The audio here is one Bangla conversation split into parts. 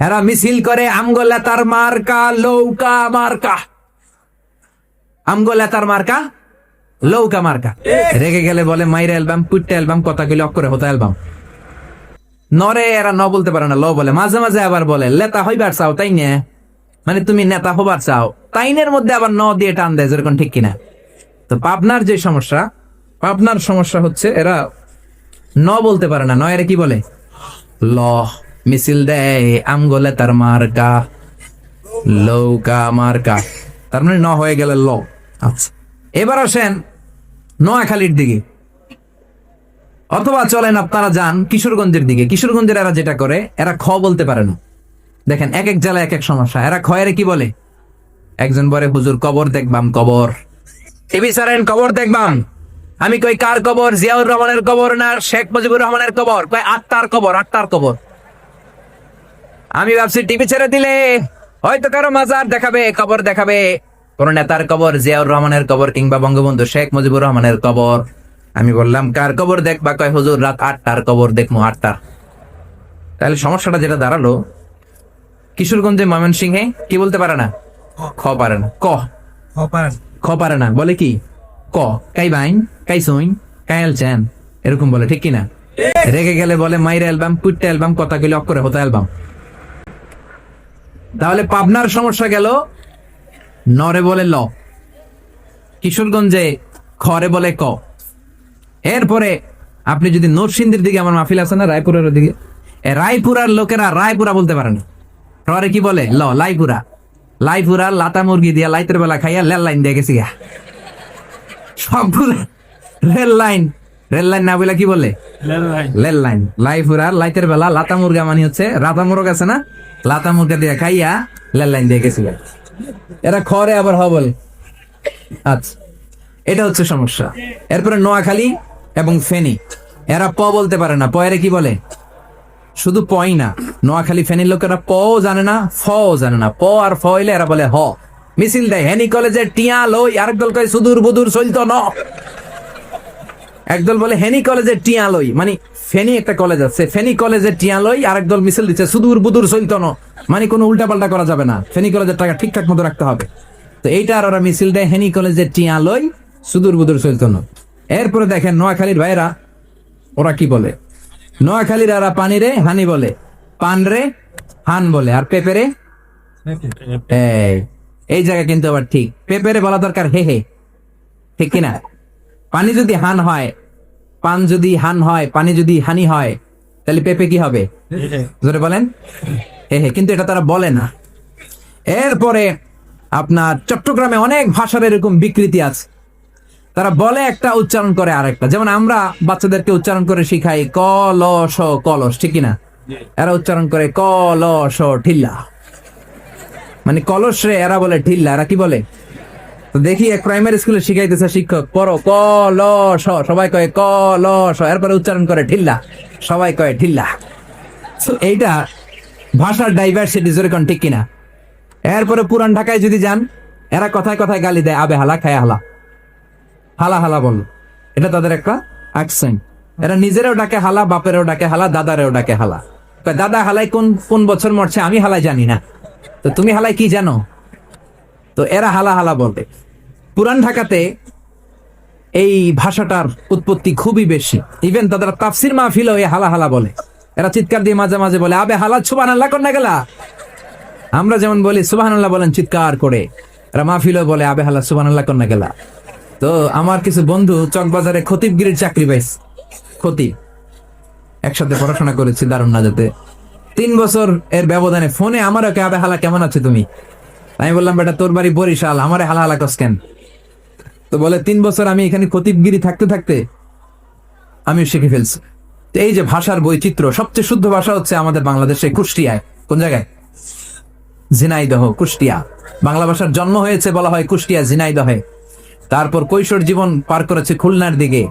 এরা মিছিল করে আমগো লেতার মার্কা, লৌকা মার্কা। আমগো লেতার মার্কা, লৌকা মার্কা। রেগে গেলে বলে, মাইরা অ্যালবাম পুট্টা অ্যালবাম, কথা গেলে অক্ষরে হতো অ্যালবাম। নরে, এরা ন বলতে পারে না, ল বলে। মাঝে মাঝে আবার বলে, লেতা হইবার চাও, তাই না? মানে তুমি নেতা হবার চাও। তাইনের মধ্যে আবার ন দিয়ে টান দেয়, যেরকম ঠিক কিনা। তো পাবনার যে সমস্যা, পাবনার সমস্যা হচ্ছে, এরা ন বলতে পারে না। নয় এরা কি বলে? ল। মিছিল দেয় আমগোলে তার মার্কা, লৌকা মার্কা। তার মানে ন হয়ে গেলে ল। আচ্ছা। এবার আসেন নোয়াখালীর দিকে। অথবা চলেন আপনারা যান কিশোরগঞ্জের দিকে। কিশোরগঞ্জের এরা যেটা করে, এরা খ বলতে পারে না। দেখেন, এক এক জেলায় এক এক সমস্যা। এরা খয়ের কি বলে? একজন বলে, হুজুর, কবর দেখবাম, কবর। টিভি সারেন কবর দেখবাম। আমি কই, কার কবর? জিয়াউর রহমানের কবর না শেখ মুজিবুর রহমানের কবর? কই আটটার কবর আটটার কবর। আমি ভাবছি টিভি ছেড়ে দিলে হয়তো কারও মাজার দেখাবে কবর দেখাবে। কোন নেতার কবর জিয়াউর রহমানের কবর কিংবা বঙ্গবন্ধু শেখ মুজিবুর রহমানের কবর। আমি বললাম কার কবর দেখবা? কয় হুজুর রাত আটটার কবর দেখব আটটা তাহলে সমস্যাটা যেটা দাঁড়াল কিশোরগঞ্জে ময়মনসিংহে কি বলতে পারে না? খ পারে না। ক। খ পারে না। বলে কি? ক। কাই বাইন কাই সইন কাইল চ্যান এরকম বলে ঠিক কিনা? রেগে গেলে বলে মাইরা অ্যালবাম পুট্টা অ্যালবাম কথা গেলে অক্ষরে হতো অ্যালবাম। তাহলে পাবনার সমস্যা গেল। নরে বলে ল। কিশোরগঞ্জে খরে বলে ক। এরপরে আপনি যদি নরসিংদীর দিকে আমার মাহফিল আছে না রায়পুরের দিকে রায়পুরার লোকেরা রায়পুরা বলতে পারে না। ররে কি বলে? ল লাইপুরা। লাইপুরা লাতা মুরগি দিয়া লাইতের বেলা খাইয়া লেল লাইন দিয়ে গেছি গা। সবগুলো রেল লাইন রেল লাইন না বলে কি বলে? লেল লাইন। লাইপুরা লাইতের বেলা লাতা মুরগা মানে হচ্ছে রাতা মুরগ আছে না? লাতা মুরগা দিয়ে খাইয়া লাইন দিয়ে গেছি গা। এরা খরে আবার হ বলে আচ্ছা এটা হচ্ছে সমস্যা। এরপরে নোয়াখালী এবং ফেনী। এরা প বলতে পারে না। পয়েরে কি বলে? শুধু পই না। নোয়াখালী ফেনীর লোকেরা প জানে না ফ জানে না। প আর ফ হইলে এরা বলে হ। মিছিল দেয়। হেনি কলেজের টিয়া লই আরেক দল কয় সুদূর বুদূর চলতো ন। একদল বলে হেনি কলেজের টিয়া লই মানে ফেনী একটা কলেজ আছে ফেনী কলেজের টিয়া লই আরেক দল মিছিল দিচ্ছে সুদূর বুদূর চলতো মানে কোনো উল্টা পাল্টা করা যাবে না ফেনী কলেজের টাকা ঠিকঠাক মতো রাখতে হবে। তো এইটা আর ওরা মিছিল দেয় হেনি কলেজের টিয়া লই সুদূর বুদূর চলতো এরপরে দেখেন নোয়াখালীর ভাইরা ওরা কি বলে? নোয়াখালীর আরা পানিরে হানি বলে। পান রে হান বলে। আর পেপেরে এই এই জায়গা কিন্তু আবার ঠিক। পেপেরে বলা দরকার হে হে। ঠিক কিনা? পানি যদি হান হয়, পান যদি হান হয়, পানি যদি হানি হয়, তাহলে পেপে কি হবে? জোরে বলেন। হে হে, কিন্তু এটা তারা বলে না। এরপরে আপনার চট্টগ্রামে অনেক ভাষার এরকম বিকৃতি আছে। তারা বলে একটা, উচ্চারণ করে আরেকটা। যেমন আমরা বাচ্চাদেরকে উচ্চারণ করে শিখাই ক ল স কলস, ঠিক না এরা উচ্চারণ করে ক ল স ঠিল্লা মানে কলস রে, এরা বলে ঠিল্লা এরা কি বলে? তো দেখি এক প্রাইমারি স্কুলে শিখাইতেছে শিক্ষক পড়ো ক ল স সবাই কয় ক ল স এরপরে উচ্চারণ করে ঠিল্লা সবাই কয় So, এইটা ভাষার ডাইভার্সিটি যেরকম ঠিক কিনা? এরপরে পুরান ঢাকায় যদি যান এরা কথায় কথায় গালি দেয় আবে হালা খায় হালা। হালা হালা বল। এটা তাদের একটা অ্যাকসেন্ট এরা নিজেরাও ডাকে হালা বাপেরও ডাকে হালা দাদারেও ডাকে হালা। দাদা হালাই কোন কোন বছর মরছে? আমি হালাই জানি না। তো তুমি হালাই কি জানো? তো এরা হালা হালা বলে পুরান ঢাকাতে এই ভাষাটার উৎপত্তি খুবই বেশি। ইভেন তাদের তাফসির মাহফিলও এই হালা হালা বলে। এরা চিৎকার দিয়ে মাঝে মাঝে বলে, আবে হালা ছুবান আল্লাহ কন্যা গেলা? আমরা যেমন বলি সুবাহান বলেন চিৎকার করে। এরা মাহফিলও বলে, আবে হালা সুবান আল্লাহ কন্যা গেলা? তো আমার কিছু বন্ধু চকবাজারে খতিবগিরির চাকরি পাইছে। খতিব। একসাথে পড়াশোনা করেছি, দারুণ না যেতে তিন বছর এর ব্যবধানে ফোনে, আমারও কে আবে হালা, কেমন আছে তুমি? আমি বললাম, বেটা, তোর বাড়ি বরিশাল, আমারে হালা হালা কস কেন? তো বলে, তিন বছর আমি এখানে খতিবগিরি থাকতে থাকতে আমিও শিখে ফেলছি। এই যে ভাষার বৈচিত্র্য, সবচেয়ে শুদ্ধ ভাষা হচ্ছে আমাদের বাংলাদেশে কুষ্টিয়ায় কোন জায়গায়? ঝিনাইদহ, কুষ্টিয়া। বাংলা ভাষার জন্ম হয়েছে বলা হয় কুষ্টিয়া ঝিনাইদহে। তারপর কৈশোর জীবন পার করেছে খুলনার দিকে।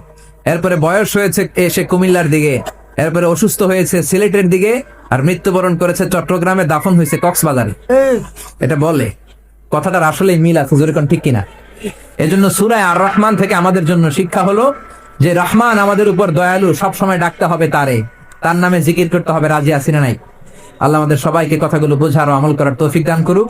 এরপরে বয়স হয়েছে এসে কুমিল্লার দিকে। এরপরে অসুস্থ হয়েছে সিলেটের দিকে। আর মৃত্যুবরণ করেছে চট্টগ্রামে, দাফন হয়েছে কক্সবাজারে। এটা বলে। কথাটার আসলেই মিল আছে যেরকম ঠিক কিনা? এজন্য সুরায় আর রহমান থেকে আমাদের জন্য শিক্ষা হলো যে রহমান আমাদের উপর দয়ালু সব সময় ডাকতে হবে তারে। তার নামে জিকির করতে হবে, রাজি আসিনা নাই। আল্লাহ আমাদের সবাইকে কথাগুলো বোঝার আমল করার তৌফিক দান করুক।